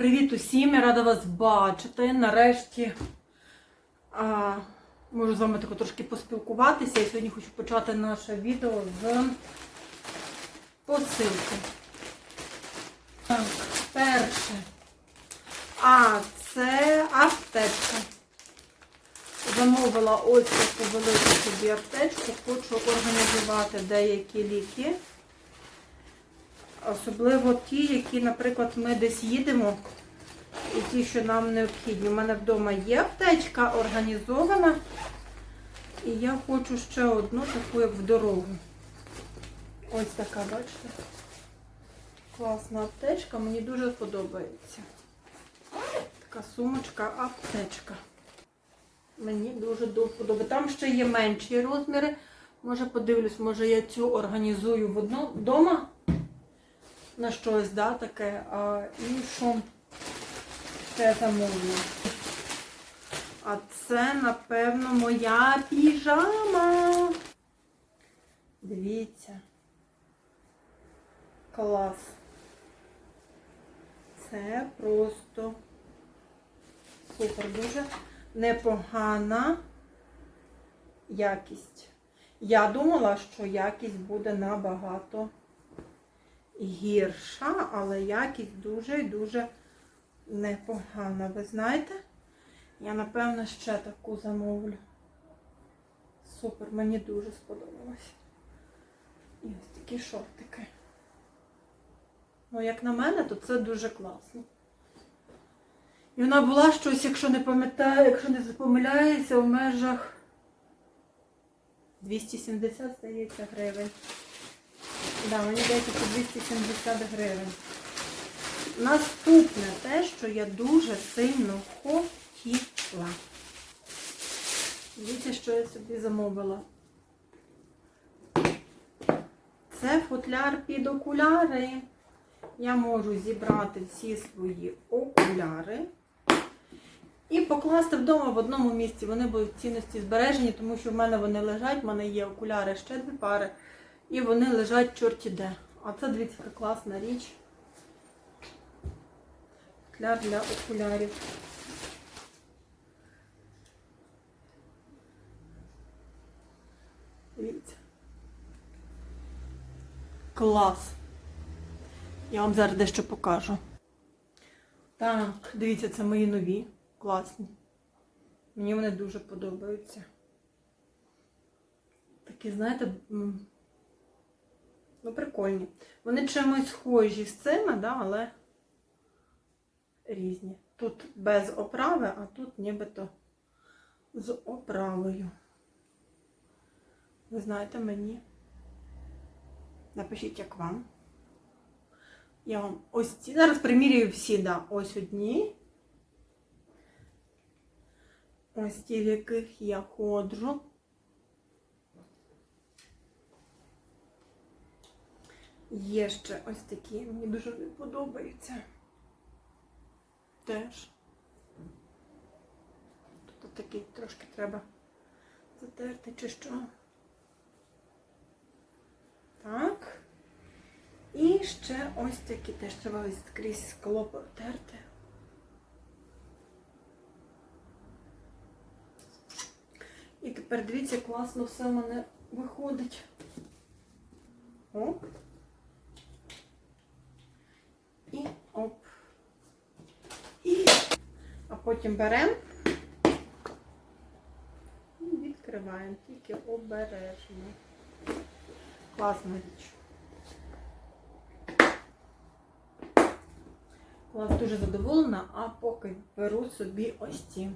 Привіт усім! Я рада вас бачити. Нарешті а, можу з вами тако трошки поспілкуватися. Я сьогодні хочу почати наше відео з посилки. Так, перше. А, це аптечка. Замовила ось таку велику собі аптечку. Хочу організувати деякі ліки. Особливо ті, які, наприклад, ми десь їдемо, і ті, що нам необхідні. У мене вдома є аптечка організована. І я хочу ще одну таку, як в дорогу. Ось така, бачите? Класна аптечка, мені дуже подобається. Така сумочка, аптечка. Мені дуже до вподоби. Там ще є менші розміри. Може подивлюсь, може я цю організую в одну вдома на щось, да, таке, а іншу ще замовлю. А це, напевно, моя піжама. Дивіться. Клас. Це просто супер, дуже непогана якість. Я думала, що якість буде набагато гірша, але якість дуже і дуже непогана. Ви знаєте? Я, напевно, ще таку замовлю. Супер, мені дуже сподобалось. І ось такі шортики. Ну, як на мене, то це дуже класно. І вона була щось, якщо не пам'ятаю, якщо не помиляюся, в межах 270, здається, гривень. Да, мені здається, це 270 гривень. Наступне те, що я дуже сильно хотіла. Дивіться, що я собі замовила. Це футляр під окуляри. Я можу зібрати всі свої окуляри і покласти вдома в одному місці. Вони будуть в цінності збережені, тому що в мене вони лежать, в мене є окуляри ще дві пари. І вони лежать чорті де. А це, дивіться, яка класна річ. Футляр для окулярів. Дивіться. Клас. Я вам зараз дещо покажу. Так, дивіться, це мої нові. Класні. Мені вони дуже подобаються. Такі, знаєте, прикольні. Вони чимось схожі з цими, да, але різні. Тут без оправи, а тут нібито з оправою. Ви знаєте мені. Напишіть, як вам. Я вам ось ці. Зараз примірюю всі, да. Ось одні. Ось ті, в яких я ходжу. Є ще ось такі, мені дуже не подобаються. Теж. Тут такий трошки треба затерти чи що. Так. І ще ось такі теж треба ось скрізь скло потерти. І тепер дивіться, класно все в мене виходить. Оп. І оп. І. А потім беремо і відкриваємо, тільки обережно. Класна річ. Клас дуже задоволена, а поки беру собі ось ці.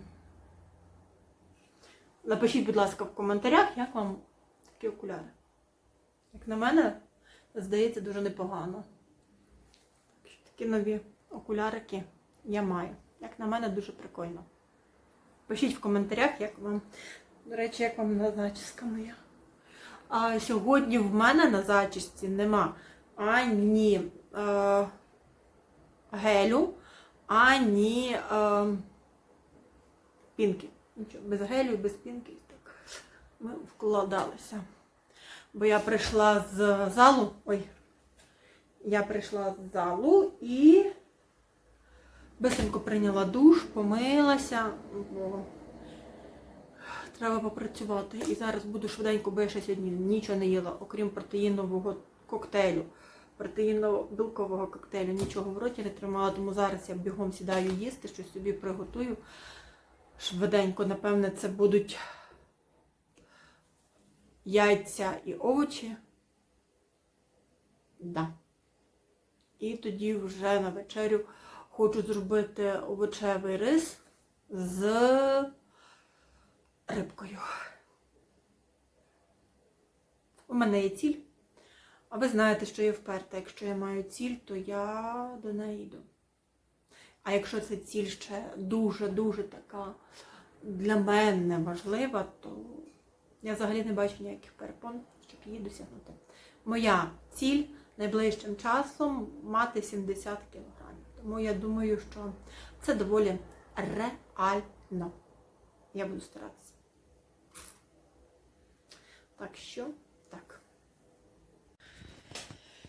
Напишіть, будь ласка, в коментарях, як вам такі окуляри. Як на мене, здається, дуже непогано. Такі нові окулярики я маю. Як на мене, дуже прикольно. Пишіть в коментарях, як вам, до речі, як вам на зачіска моя. А сьогодні в мене на зачісці нема ані е, гелю, ані е, пінки. Нічого, без гелю, без пінки. Так. Ми вкладалися. Бо я прийшла з залу. Ой, я прийшла з залу і Бисенько прийняла душ, помилася, треба попрацювати. І зараз буду швиденько, бо я ще сьогодні нічого не їла, окрім протеїнового коктейлю. Протеїново-білкового коктейлю нічого в роті не тримала, тому зараз я бігом сідаю їсти, щось собі приготую. Швиденько, напевне, це будуть яйця і овочі. Да. І тоді вже на вечерю хочу зробити овочевий рис з рибкою. У мене є ціль. А ви знаєте, що я вперта. Якщо я маю ціль, то я до неї йду. А якщо ця ціль ще дуже-дуже така для мене важлива, то я взагалі не бачу ніяких перепон, щоб її досягнути. Моя ціль найближчим часом мати 70 кілограмів. Тому я думаю, що це доволі реально. Я буду старатися. Так що, так.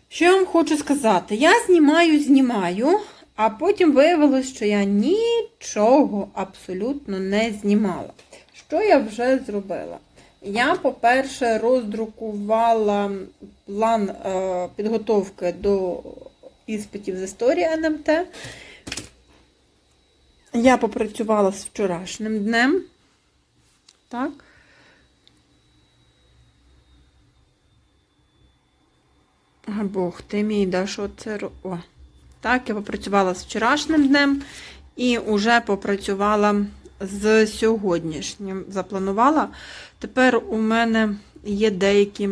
Що я вам хочу сказати? Я знімаю, знімаю, а потім виявилось, що я нічого абсолютно не знімала. Що я вже зробила? Я, по-перше, роздрукувала план е, підготовки до іспитів з історії НМТ. Я попрацювала з вчорашнім днем. Так. Бог ти мій, да, що це О. Так, я попрацювала з вчорашнім днем і вже попрацювала з сьогоднішнім. Запланувала. Тепер у мене є деякі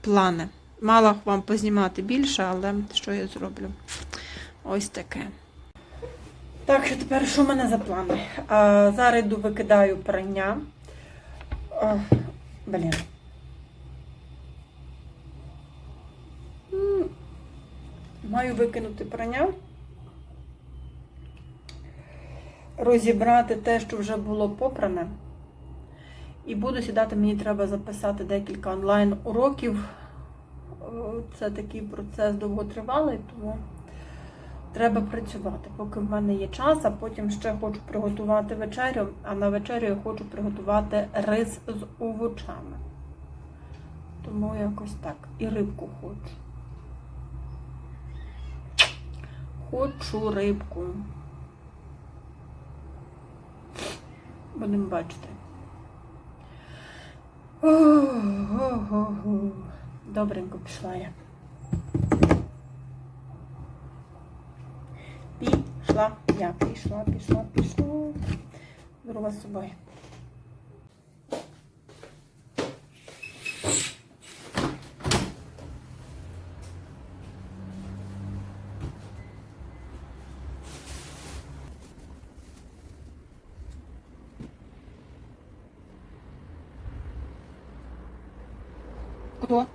плани. Мала вам познімати більше, але що я зроблю? Ось таке. Так, що тепер що в мене за плани? А, зараз йду викидаю прання. А, блін. Маю викинути прання. Розібрати те, що вже було попране. І буду сідати, мені треба записати декілька онлайн-уроків. Це такий процес довготривалий, тому треба працювати, поки в мене є час, а потім ще хочу приготувати вечерю, а на вечерю я хочу приготувати рис з овочами. Тому якось так. І рибку хочу. Хочу рибку. Будемо бачити. Ого-го-го. Добренько пішла я. Пішла, я пішла, пішла, пішла. Вас з собою. Кто?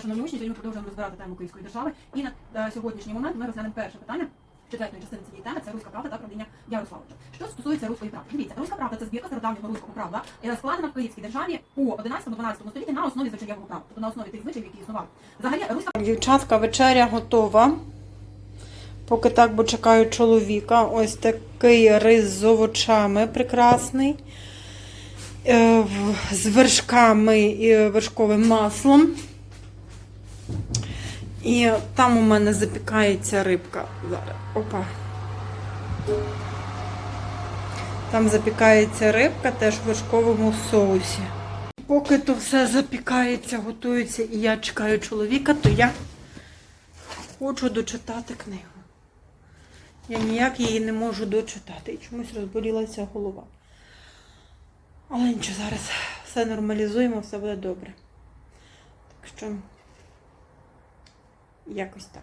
Шановні учні, сьогодні ми продовжуємо розбирати тему Київської держави. І на е, сьогоднішній момент ми розглянемо перше питання четвертої частини цієї теми це руська правда та правління Ярославича. Що стосується руської правди, дивіться, руська правда це збірка стародавнього руського правда, складена в Київській державі у 11-12 столітті на основі звичаєвого права, тобто на основі тих звичаїв, які існували. Взагалі, руська Дівчатка, вечеря готова. Поки так, бо чекаю чоловіка. Ось такий рис з овочами прекрасний. Е, З вершками і вершковим маслом. І там у мене запікається рибка. Зараз. Опа. Там запікається рибка теж в вершковому соусі. Поки то все запікається, готується і я чекаю чоловіка, то я хочу дочитати книгу. Я ніяк її не можу дочитати. І чомусь розболілася голова. Але нічого, зараз все нормалізуємо, все буде добре. Так що, якось так.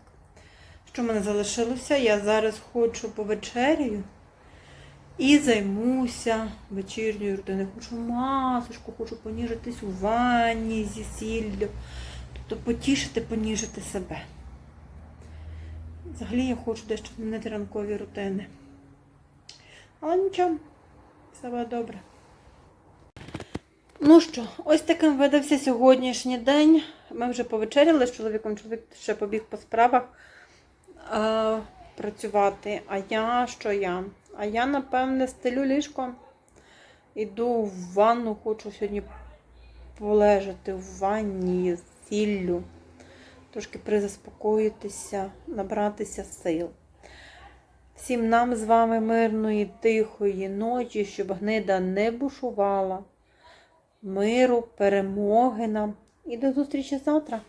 Що в мене залишилося? Я зараз хочу повечеряю і займуся вечірньою рутиною. Хочу масочку, хочу поніжитись у ванні зі сіллю. Тобто потішити, поніжити себе. Взагалі я хочу дещо змінити ранкові рутини. Але нічого, все буде добре. Ну що, ось таким видався сьогоднішній день. Ми вже повечеряли з чоловіком. Чоловік ще побіг по справах е, працювати. А я що я? А я, напевне, стелю ліжко. Іду в ванну, хочу сьогодні полежати в ванні з сіллю, трошки призаспокоїтися, набратися сил. Всім нам з вами мирної, тихої ночі, щоб гнида не бушувала. Миру, перемоги нам і до зустрічі завтра.